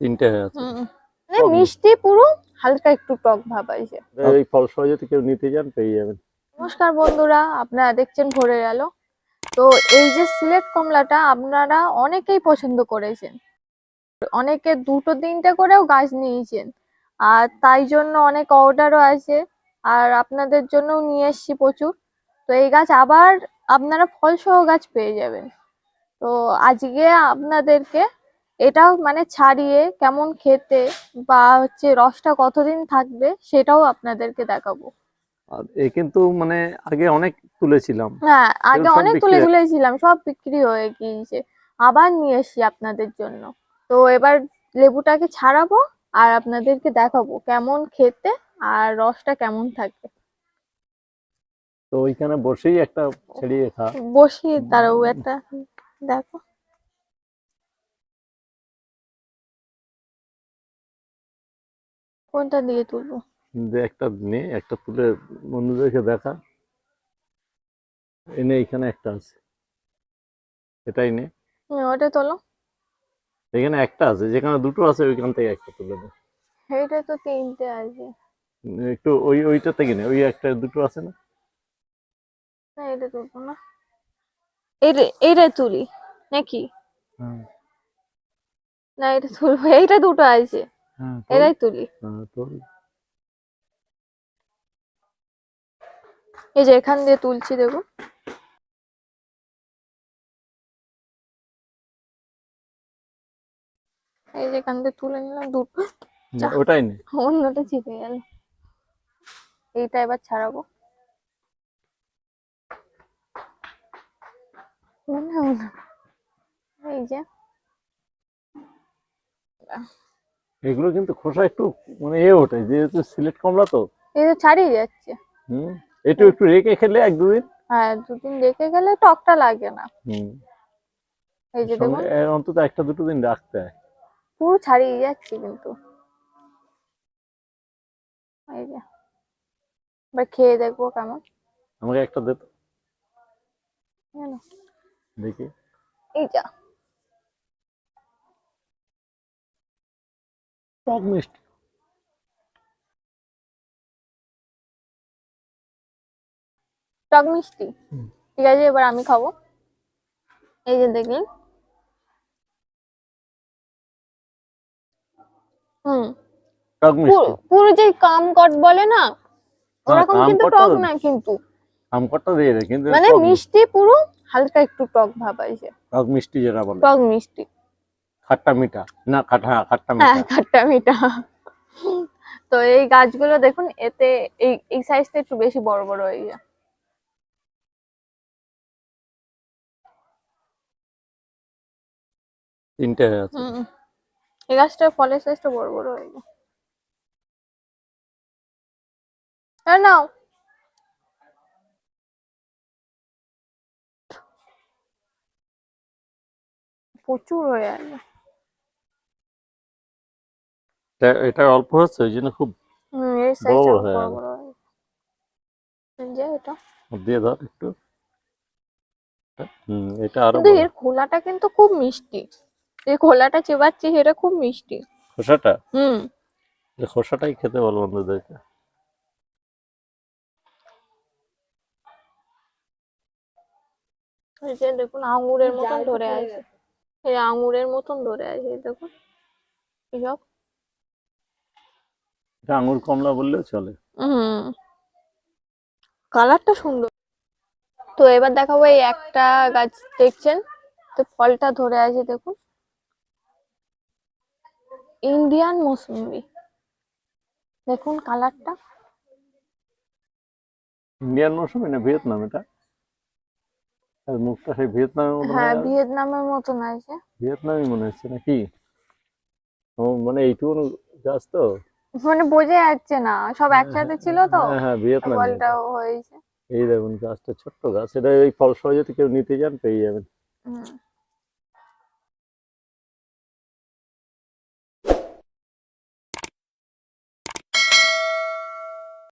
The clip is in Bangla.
তিনটে আছে। মানে মিষ্টি পুরো হালকা একটু টক ভাব আছে এই ফল সহ যদি কেউ নিতে চান পেয়ে যাবেন। নমস্কার বন্ধুরা আপনারা দেখছেন ভরে গেল তো এই যে সিলেট কমলাটা আপনারা অনেকেই পছন্দ করেছেন। অনেকে দুটো তিনটে করেও গাছ নিয়েছেন। আর তাই জন্য অনেক অর্ডারও আছে। আর আপনাদের জন্যও নিয়ে এসছি প্রচুর। তো এই গাছ আবার আপনারা ফলসহ গাছ পেয়ে যাবেন। তো আজকে আপনাদেরকে এটাও মানে ছাড়িয়ে কেমন খেতে বা হচ্ছে রসটা কতদিন থাকবে সেটাও আপনাদেরকে দেখাবো। আর এ কিন্তু মানে আগে অনেক তুলেছিলাম। হ্যাঁ আগে অনেক তুলে তুলেছিলাম সব বিক্রি হয়ে গিয়েছে। আবার নিয়ে এসছি আপনাদের জন্য। তো এবার লেবুটাকে ছাড়াবো আর আপনাদেরকে দেখাবো কেমন খেতে আর রসটা কেমন থাকবে তো ওইখানে বসেই একটা ছেড়িয়ে খা। বসিয়ে তারাও একটা দেখো। কোনটা দিয়ে তুলবো? যে একটা নে একটা তুলে বন্ধুদেরকে দেখা। এনে এখানে একটা আছে। এটাই নে। হুম, ওটা তোলো। এখানে একটা আছে যেখানে দুটো আছে ওইখান থেকে একটা তুলে নে। এইটা তো তিনটে আছে। একটু ওই ওইটা থেকে নে ওই একটা দুটো আছে না? না এটা তুলবো না। এইটা এইটা তুলি নাকি? হ্যাঁ। না এটা তুলবো এইটা দুটো আছে। হ্যাঁ এটাই তুলি। হ্যাঁ, এই যে এখান দিয়ে তুলছি দেখুন এই যে এখান দিয়ে তুলে নিলাম দুটো। ওটাই নে। অন্যটা চিপে গেল। এইটা এবার ছাড়াবো। এই যে। এগুলো কিন্তু খোসা একটু মানে এ ওঠে যেহেতু সিলেট কমলা তো। এই ছাড়িয়ে যাচ্ছে। হুম একটু একটু রেখে খেলে এক দুদিন হ্যাঁ দুদিন রেখে গেলে টকটা লাগে না। হুম। এই যে দেখুন। অন্তত একটা দুটো দিন রাখতে হয়। পুরো ছাড়িয়ে যাচ্ছে কিন্তু। এই যে। এবার খেয়ে দেখব কেমন। আমাকে একটা দে তো, দেখি। এই যা। টক মিষ্টি। টক মিষ্টি। ঠিক আছে এবার আমি খাব। এই যে দেখলেন। হুম। টক মিষ্টি। পুরো- যে কামকট বলে না ওরকম কিন্তু টক না কিন্তু। আমকটটা দিয়ে কিন্তু মানে মিষ্টি। মিষ্টি পুরো হালকা একটু টক ভাব আছে টক মিষ্টি যেটা বলে। টক মিষ্টি। খাট্টা মিঠা। না খাটা হ্যাঁ, খাট্টা হ্যাঁ মিঠা খাট্টা মিঠা। তো এই গাছগুলো দেখুন এতে এই এই সাইজটা একটু বেশি বড় বড় হয়ে যায় তিনটে আছে। এই গাছটার ফলের সাইজটা বড় বড় হয়ে যায় আর নাও। প্রচুর হয়ে আছে। এটা- অল্প হচ্ছে ওই জন্য খুব হুম বড় হয়ে গেল। বড় গেছে। এই যে এটা। দিয়ে ধর একটু। হুম এটা আরও এর খোলাটা কিন্তু খুব মিষ্টি। এই খোলাটা চেবাচ্ছি সেটা খুব মিষ্টি। খোসাটা? হুম। খোসাটাই খেতে বল বন্ধুদেরকে। এই যে দেখুন আঙুরের মতন ধরে আছে। এই আঙুরের মতন ধরে আছে দেখুন। এসব এটা আঙুর কমলা বললেও চলে। হুম। কালারটা সুন্দর। তো এবার দেখাবো এই একটা গাছ দেখছেন? তো ফলটা ধরে আছে দেখুন। ইন্ডিয়ান মৌসুম্বি দেখুন কালারটা। ইন্ডিয়ান মৌসুমি না ভিয়েতনাম এটা? আর মুখটা সেই ভিয়েতনামের মতো হ্যাঁ ভিয়েতনামের মতন আছে ভিয়েতনামই মনে হচ্ছে নাকি? ও মানে এইটুকু গাছ তো? মানে বোঝা যাচ্ছে না সব একসাথে ছিল তো হ্যাঁ হ্যাঁ ভিয়েতনাম ফলটাও হয়েছে। এই দেখুন গাছটা ছোট্ট গাছ এটা এই ফল সহ যদি কেউ নিতে যান পেয়ে যাবেন।